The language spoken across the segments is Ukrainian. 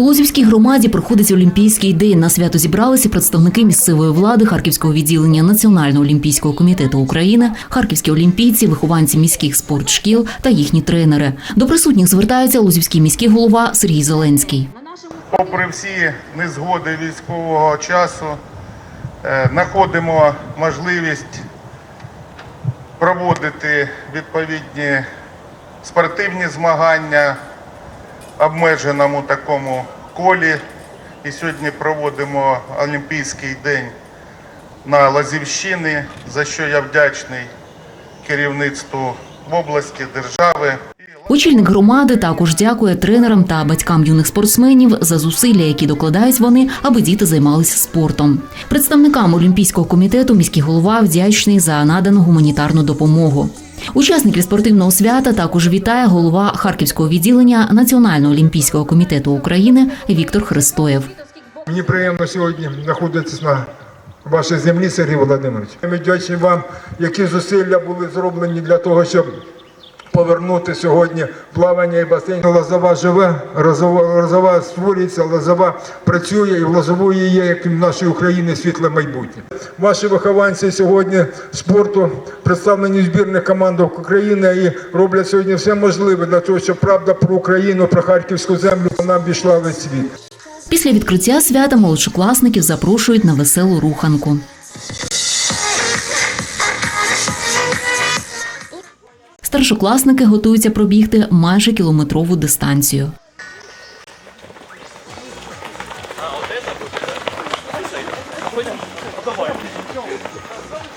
У Лозівській громаді проходить Олімпійський день. На свято зібралися представники місцевої влади Харківського відділення Національного олімпійського комітету України, харківські олімпійці, вихованці міських спортшкіл та їхні тренери. До присутніх звертається Лозівський міський голова Сергій Зеленський. Попри всі незгоди військового часу, е, знаходимо можливість проводити відповідні спортивні змагання в обмеженому такому колі. І сьогодні проводимо Олімпійський день на Лазівщині, за що я вдячний керівництву області, держави. Очільник громади також дякує тренерам та батькам юних спортсменів за зусилля, які докладають вони, аби діти займалися спортом. Представникам Олімпійського комітету міський голова вдячний за надану гуманітарну допомогу. Учасників спортивного свята також вітає голова Харківського відділення Національного олімпійського комітету України Віктор Христоєв. Мені приємно сьогодні знаходитися на вашій землі, Сергій Володимирович. Ми вдячні вам, які зусилля були зроблені для того, щоб повернути сьогодні плавання і басейн. Лозова живе, Лозова, створюється, Лозова працює і в Лозової є, як і в нашій Україні, світле майбутнє. Ваші вихованці сьогодні спорту представлені в збірних командах України і роблять сьогодні все можливе для того, щоб правда про Україну, про харківську землю вона обійшла весь світ. Після відкриття свята молодшокласників запрошують на веселу руханку. Старшокласники готуються пробігти майже кілометрову дистанцію.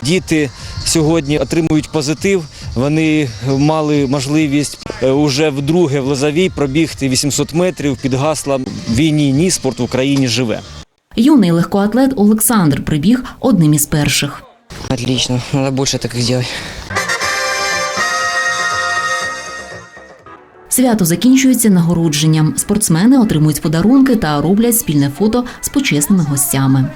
Діти сьогодні отримують позитив. Вони мали можливість е, уже вдруге в Лозовій пробігти 800 метрів під гаслом Війні ні, спорт в Україні живе. Юний легкоатлет Олександр прибіг одним із перших. Отлично, надо больше таких делать. Свято закінчується нагородженням. Спортсмени отримують подарунки та роблять спільне фото з почесними гостями.